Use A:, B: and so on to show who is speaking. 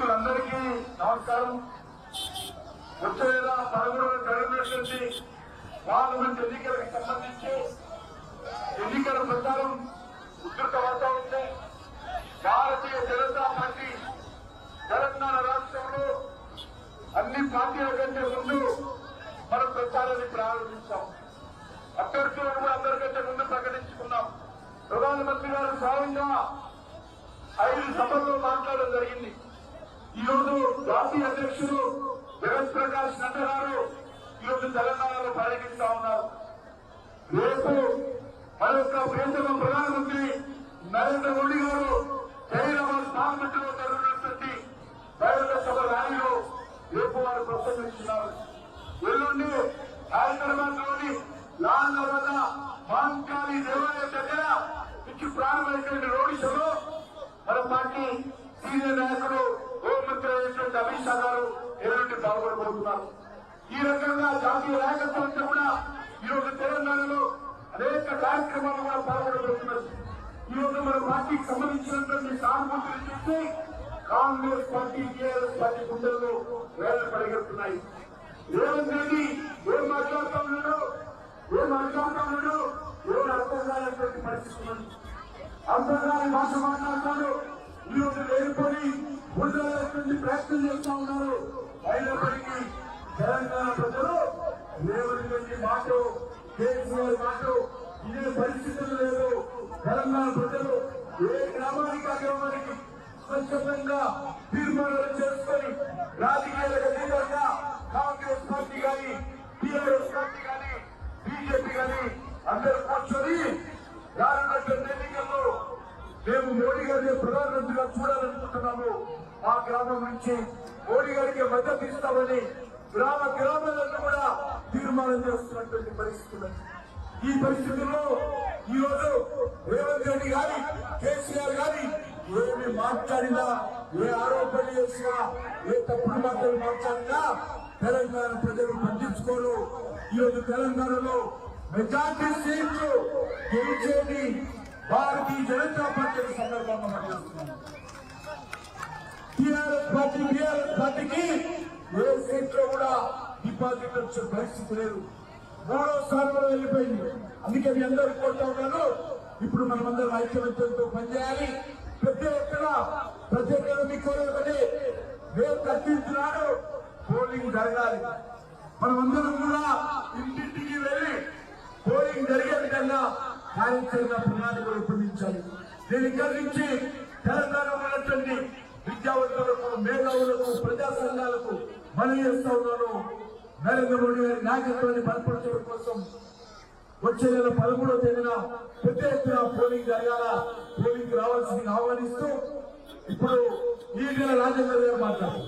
A: నమస్కారం. వచ్చే నెల పదమూడవ జరగనటువంటి పార్లమెంట్ ఎన్నికలకు సంబంధించి ఎన్నికల ప్రచారం ఉధృతమవుతా ఉంది. భారతీయ జనతా పార్టీ తెలంగాణ రాష్ట్రంలో అన్ని పార్టీల కంటే ముందు మనం ప్రచారాన్ని ప్రారంభించాం. అభ్యర్థులను కూడా అందరికంటే ముందు ప్రకటించుకున్నాం. ప్రధానమంత్రి గారు స్వయంగా ఐదు సభల్లో మాట్లాడడం జరిగింది. ఈరోజు జాతీయ అధ్యక్షుడు జగత్ ప్రకాష్ నడ్డా గారు ఈరోజు తెలంగాణలో పర్యటిస్తా ఉన్నారు. రేపు మన యొక్క ప్రియతమ ప్రధానమంత్రి నరేంద్ర మోడీ గారు హైదరాబాద్ పార్లమెంట్లో జరుగుతున్నటువంటి బహిరంగ సభ ర్యాలీలో రేపు వారు ప్రసంగిస్తున్నారు. ఎల్లుండి హైదరాబాద్లోని లాల్ నర్మదా మహంకాళి దేవాలయం దగ్గర నుంచి ప్రారంభమైనటువంటి రోడ్ షోలో మన పార్టీ సీనియర్ నాయకుడు హోంమంత్రి అమిత్ షా గారు ఎల్లుండి పాల్గొనబోతున్నారు ఈ రకంగా జాతీయ నాయకత్వం కూడా ఈరోజు తెలంగాణలో అనేక కార్యక్రమాలు కూడా పాల్గొనబోతున్నారు ఈ రోజు మన పార్టీకి సంబంధించినటువంటి సానుభూతిని చూస్తే కాంగ్రెస్ పార్టీ టీఆర్ఎస్ పార్టీ గుండెల్లో వేల పరిగెడుతున్నాయి. రేవంత్ రెడ్డి ఏం మాట్లాడుతా ఉన్నాడు ఏం మాట్లాడుతా ఉన్నాడు ఏం అర్థం కానటువంటి పరిస్థితి ఉంది అంతర్గాని భాష మాట్లాడతాడు ఈరోజు లేనిపోయి లేనిపోయి ప్రయత్నం చేస్తా ఉన్నారు. అయినప్పటికీ తెలంగాణ ప్రజలు రేవంత్ రెడ్డి మాట కేసీఆర్ మాట ఇదే పరిస్థితులు లేదు. తెలంగాణ ప్రజలు ఏ గ్రామానికి ఆ గ్రామానికి స్వచ్ఛందంగా తీర్మానాలు చేసుకొని రాజకీయాలకు అతీతంగా కాంగ్రెస్ పార్టీ కానీ టీఆర్ఎస్ పార్టీ కానీ బీజేపీ కానీ అందరూ కూర్చొని రానున్నటువంటి ఎన్నికల్లో మేము మోడీ గారిని ప్రధానమంత్రిగా చూడాలనుకుంటున్నాము. ఆ గ్రామం నుంచి మోడీ గారికి మద్దతు ఇస్తామని గ్రామ గ్రామాలను కూడా తీర్మానం చేస్తున్నటువంటి పరిస్థితులు. ఈ పరిస్థితుల్లో ఈ రోజు రేవంత్ రెడ్డి గారి కేసీఆర్ గారి ఏమి మాట్లాడినా ఏ ఆరోపణలు చేసినా ఏ తప్పుడు మాటలు మాట్లాడినా తెలంగాణ ప్రజలు పట్టించుకోరు. ఈ తెలంగాణలో మెజార్టీ సీట్లు గెలిచేది భారతీయ జనతా పార్టీ సందర్భంగా పనిచేస్తున్నాం టీఆర్ఎస్ పార్టీ టీఆర్ఎస్ పార్టీకి ఏ సీట్లో కూడా డిపాజిట్ వచ్చే పరిస్థితి లేదు. మూడో స్థానంలో వెళ్ళిపోయింది. అందుకే మీ అందరూ కోరుతా ఉన్నాను. ఇప్పుడు మనమందరం ఐక్యమత్యంతో పనిచేయాలి. ప్రతి ఎత్తున ప్రతి ఒక్కరు మీకు ఒకటి రేపు కట్టించినాడు పోలింగ్ జరగాలి. మనమందరం కూడా ఇంటింటికి వెళ్ళి పోలింగ్ జరిగే విధంగా కార్యాచరణ ప్రణాళిక రూపొందించాలి. దీని ఇక్కడి నుంచి తెలంగాణ ఉన్నటువంటి సంఘాలకు మనం చేస్తా ఉన్నాను. నరేంద్ర మోడీ గారి నాయకత్వాన్ని బలపరచడం కోసం వచ్చే నెల పదమూడవ తేదీన పెద్ద ఎత్తున పోలింగ్ జరగాల. పోలింగ్ రావాల్సింది ఆహ్వానిస్తూ ఇప్పుడు ఈ నెల రాజేంద్ర గారు మాట్లాడుతున్నారు.